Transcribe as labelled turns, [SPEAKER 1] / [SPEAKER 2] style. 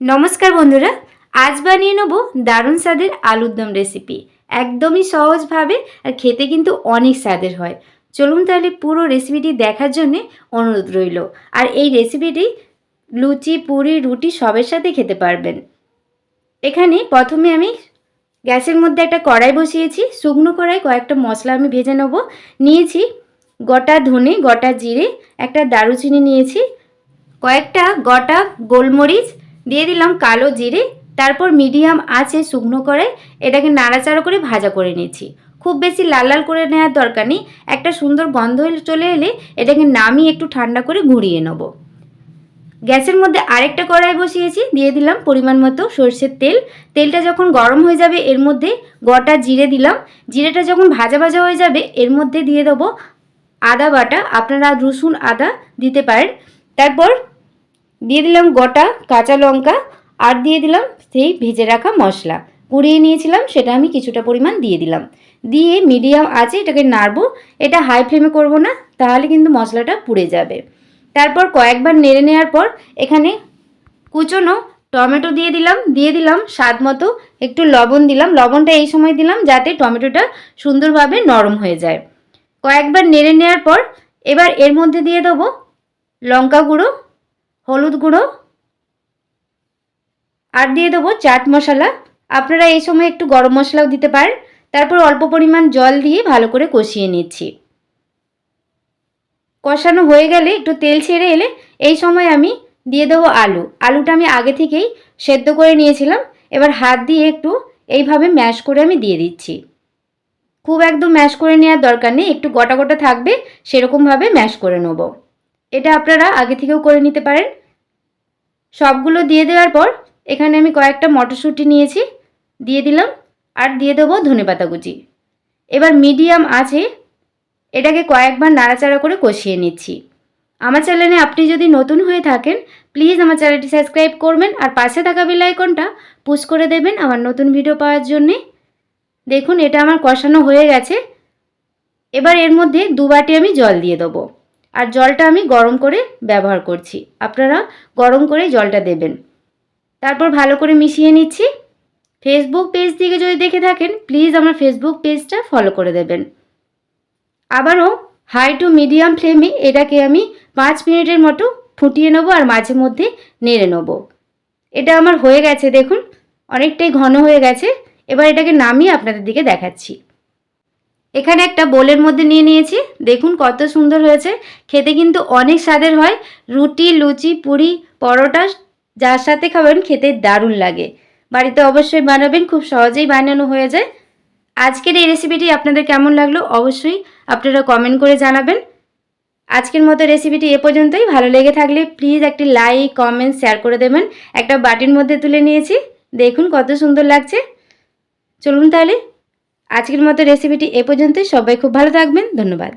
[SPEAKER 1] নমস্কার বন্ধুরা, আজ বানিয়ে নেব দারুণ স্বাদের আলুর দম রেসিপি একদমই সহজভাবে আর খেতে কিন্তু অনেক স্বাদের হয়। চলুন তাহলে পুরো রেসিপিটি দেখার জন্যে অনুরোধ রইল। আর এই রেসিপিটি লুচি, পুরি, রুটি সবের সাথে খেতে পারবেন। এখানে প্রথমে আমি গ্যাসের মধ্যে একটা কড়াই বসিয়েছি, শুকনো কড়াই কয়েকটা মশলা আমি ভেজে নেব। নিয়েছি গোটা ধনে, গোটা জিরে, একটা দারুচিনি নিয়েছি, কয়েকটা গোটা গোলমরিচ দিয়ে দিলাম কালো জিরে, তারপর মিডিয়াম আছে শুকনো করে এটাকে নাড়াচাড়া করে ভাজা করে নিয়েছি। খুব বেশি লাল লাল করে নেওয়ার দরকার নেই, একটা সুন্দর গন্ধ চলে এলে এটাকে নামিয়ে একটু ঠান্ডা করে ঘুরিয়ে নেব। গ্যাসের মধ্যে আরেকটা কড়াই বসিয়েছি, দিয়ে দিলাম পরিমাণ মতো সর্ষের তেল। তেলটা যখন গরম হয়ে যাবে, এর মধ্যে গোটা জিরে দিলাম। জিরেটা যখন ভাজা ভাজা হয়ে যাবে, এর মধ্যে দিয়ে দেবো আদা বাটা। আপনারা রসুন আদা দিতে পারেন। তারপর দিয়ে দিলাম গোটা কাঁচা লঙ্কা, আর দিয়ে দিলাম সেই ভেজে রাখা মশলা। কুড়িয়ে নিয়েছিলাম, সেটা আমি কিছুটা পরিমাণ দিয়ে দিলাম। দিয়ে মিডিয়াম আছে, এটাকে নাড়বো। এটা হাই ফ্লেমে করব না, তাহলে কিন্তু মশলাটা পুড়ে যাবে। তারপর কয়েকবার নেড়ে নেওয়ার পর এখানে কুচনো টমেটো দিয়ে দিলাম। দিয়ে দিলাম স্বাদ মতো একটু লবণ দিলাম। লবণটা এই সময় দিলাম যাতে টমেটোটা সুন্দরভাবে নরম হয়ে যায়। কয়েকবার নেড়ে নেওয়ার পর এবার এর মধ্যে দিয়ে দেবো লঙ্কা গুঁড়ো হলুদ গুঁড়ো আর দিয়ে দেবো চাট মশলা। আপনারা এই সময় একটু গরম মশলাও দিতে পারেন। তারপর অল্প পরিমাণ জল দিয়ে ভালো করে কষিয়ে নিচ্ছি। কষানো হয়ে গেলে একটু তেল ছেড়ে এলে এই সময় আমি দিয়ে দেবো আলু। আলুটা আমি আগে থেকেই সেদ্ধ করে নিয়েছিলাম। এবার হাত দিয়ে একটু এইভাবে ম্যাশ করে আমি দিয়ে দিচ্ছি। খুব একদম ম্যাশ করে নেওয়ার দরকার নেই। একটু গোটা গোটা থাকবে, সেরকমভাবে ম্যাশ করে নেব। এটা আপনারা আগে থেকেও করে নিতে পারেন। সবগুলো দিয়ে দেওয়ার পর এখানে আমি কয়েকটা মটরশুঁটি নিয়েছি, দিয়ে দিলাম আর দিয়ে দেবো ধনেপাতা কুচি। এবার মিডিয়াম আছে এটাকে কয়েকবার নাড়াচাড়া করে কষিয়ে নিচ্ছি। আমার চ্যানেলে আপনি যদি নতুন হয়ে থাকেন, প্লিজ আমার চ্যানেলটি সাবস্ক্রাইব করবেন আর পাশে থাকা বেল আইকনটা পুশ করে দেবেন আমার নতুন ভিডিও পাওয়ার জন্যে। দেখুন, এটা আমার কষানো হয়ে গেছে। এবার এর মধ্যে দু বাটি আমি জল দিয়ে দেবো। আর জলটা আমি গরম করে ব্যবহার করছি। আপনারা গরম করে জলটা দেবেন। তারপর ভালো করে মিশিয়ে নিচ্ছি। ফেসবুক পেজ থেকে যদি দেখে থাকেন প্লিজ আমার ফেসবুক পেজটা ফলো করে দেবেন। আবারও হাই টু মিডিয়াম ফ্লেমে এটাকে আমি পাঁচ মিনিটের মতো ফুটিয়ে নেব আর মাঝে মধ্যে নেড়ে নেব। এটা আমার হয়ে গেছে, দেখুন। অনেকটাই ঘন হয়ে গেছে। এবার এটাকে নামিয়ে আপনাদের দিকে দেখাচ্ছি। এখানে একটা বোলের মধ্যে নিয়ে নিয়েছি। দেখুন কত সুন্দর হয়েছে। খেতে কিন্তু অনেক স্বাদের হয়। রুটি, লুচি, পুরি, পরোটা, যার সাথে খাবেন খেতে দারুণ লাগে। বাড়িতে অবশ্যই বানাবেন, খুব সহজেই বানানো হয়ে যায়। আজকের এই রেসিপিটি আপনাদের কেমন লাগল? অবশ্যই আপনারা কমেন্ট করে জানাবেন। আজকের মতো রেসিপিটি এ পর্যন্তই। ভালো লেগে থাকলে প্লিজ একটি লাইক কমেন্ট শেয়ার করে দেবেন। একটা বাটির মধ্যে তুলে নিয়েছি। দেখুন কত সুন্দর লাগছে। চলুন তাহলে আজকের মতো রেসিপিটি এ পর্যন্তই। সবাই খুব ভালো থাকবেন। ধন্যবাদ।